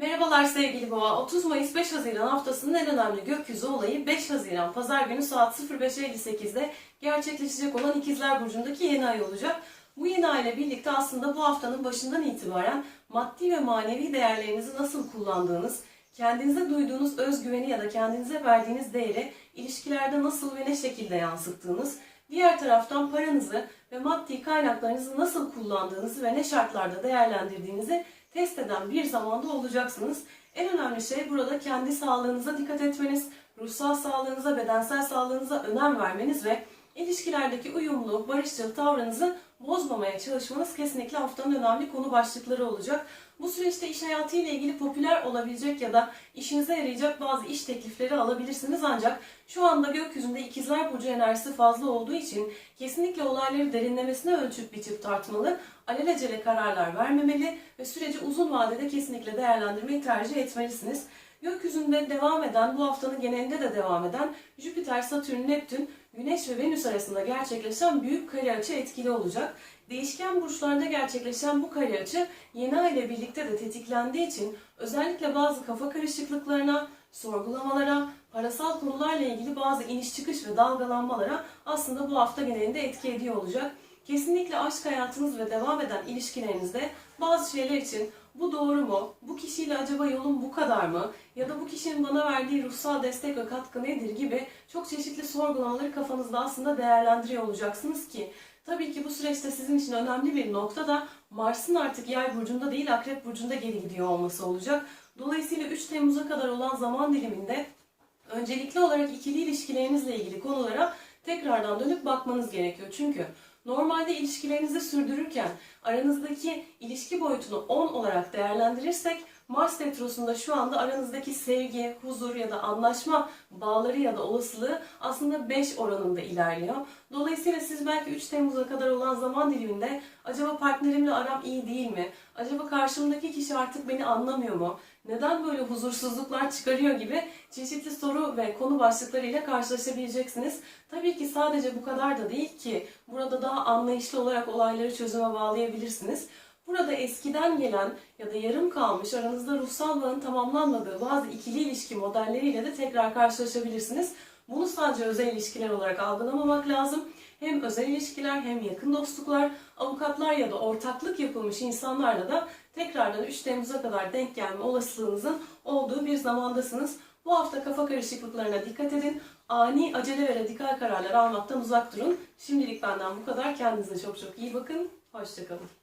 Merhabalar sevgili Boğa. 30 Mayıs 5 Haziran haftasının en önemli gökyüzü olayı 5 Haziran Pazar günü saat 05.58'de gerçekleşecek olan İkizler Burcu'ndaki yeni ay olacak. Bu yeni ay birlikte aslında bu haftanın başından itibaren maddi ve manevi değerlerinizi nasıl kullandığınız, kendinize duyduğunuz özgüveni ya da kendinize verdiğiniz değeri ilişkilerde nasıl ve ne şekilde yansıttığınız, diğer taraftan paranızı ve maddi kaynaklarınızı nasıl kullandığınızı ve ne şartlarda değerlendirdiğinizi test eden bir zamanda olacaksınız. En önemli şey burada kendi sağlığınıza dikkat etmeniz, ruhsal sağlığınıza, bedensel sağlığınıza önem vermeniz ve ilişkilerdeki uyumlu, barışçıl tavrınızı bozmamaya çalışmanız kesinlikle haftanın önemli konu başlıkları olacak. Bu süreçte iş hayatı ile ilgili popüler olabilecek ya da işinize yarayacak bazı iş teklifleri alabilirsiniz ancak şu anda gökyüzünde ikizler burcu enerjisi fazla olduğu için kesinlikle olayları derinlemesine ölçüp biçip tartmalı, alelacele kararlar vermemeli ve süreci uzun vadede kesinlikle değerlendirmeyi tercih etmelisiniz. Gökyüzünde devam eden, bu haftanın genelinde de devam eden Jüpiter, Satürn, Neptün, Güneş ve Venüs arasında gerçekleşen büyük kare açı etkili olacak. Değişken burçlarda gerçekleşen bu kare açı yeni ay ile birlikte de tetiklendiği için özellikle bazı kafa karışıklıklarına, sorgulamalara, parasal konularla ilgili bazı iniş çıkış ve dalgalanmalara aslında bu hafta genelinde etki ediyor olacak. Kesinlikle aşk hayatınız ve devam eden ilişkilerinizde bazı şeyler için bu doğru mu? Bu kişiyle acaba yolum bu kadar mı? Ya da bu kişinin bana verdiği ruhsal destek ve katkı nedir gibi çok çeşitli sorgulamaları kafanızda aslında değerlendiriyor olacaksınız ki tabii ki bu süreçte sizin için önemli bir nokta da Mars'ın artık yay burcunda değil akrep burcunda geri gidiyor olması olacak. Dolayısıyla 3 Temmuz'a kadar olan zaman diliminde öncelikli olarak ikili ilişkilerinizle ilgili konulara tekrardan dönüp bakmanız gerekiyor. Çünkü normalde ilişkilerinizi sürdürürken aranızdaki ilişki boyutunu 10 olarak değerlendirirsek Mars Retrosu'nda şu anda aranızdaki sevgi, huzur ya da anlaşma bağları ya da olasılığı aslında 5 oranında ilerliyor. Dolayısıyla siz belki 3 Temmuz'a kadar olan zaman diliminde acaba partnerimle aram iyi değil mi? Acaba karşımdaki kişi artık beni anlamıyor mu? Neden böyle huzursuzluklar çıkarıyor gibi çeşitli soru ve konu başlıklarıyla karşılaşabileceksiniz. Tabii ki sadece bu kadar da değil ki burada daha anlayışlı olarak olayları çözüme bağlayabilirsiniz. Burada eskiden gelen ya da yarım kalmış aranızda ruhsal tamamlanmadığı bazı ikili ilişki modelleriyle de tekrar karşılaşabilirsiniz. Bunu sadece özel ilişkiler olarak algılamamak lazım. Hem özel ilişkiler hem yakın dostluklar, avukatlar ya da ortaklık yapılmış insanlarla da tekrardan 3 Temmuz'a kadar denk gelme olasılığınızın olduğu bir zamandasınız. Bu hafta kafa karışıklıklarına dikkat edin. Ani, acele ve radikal kararlar almaktan uzak durun. Şimdilik benden bu kadar. Kendinize çok çok iyi bakın. Hoşçakalın.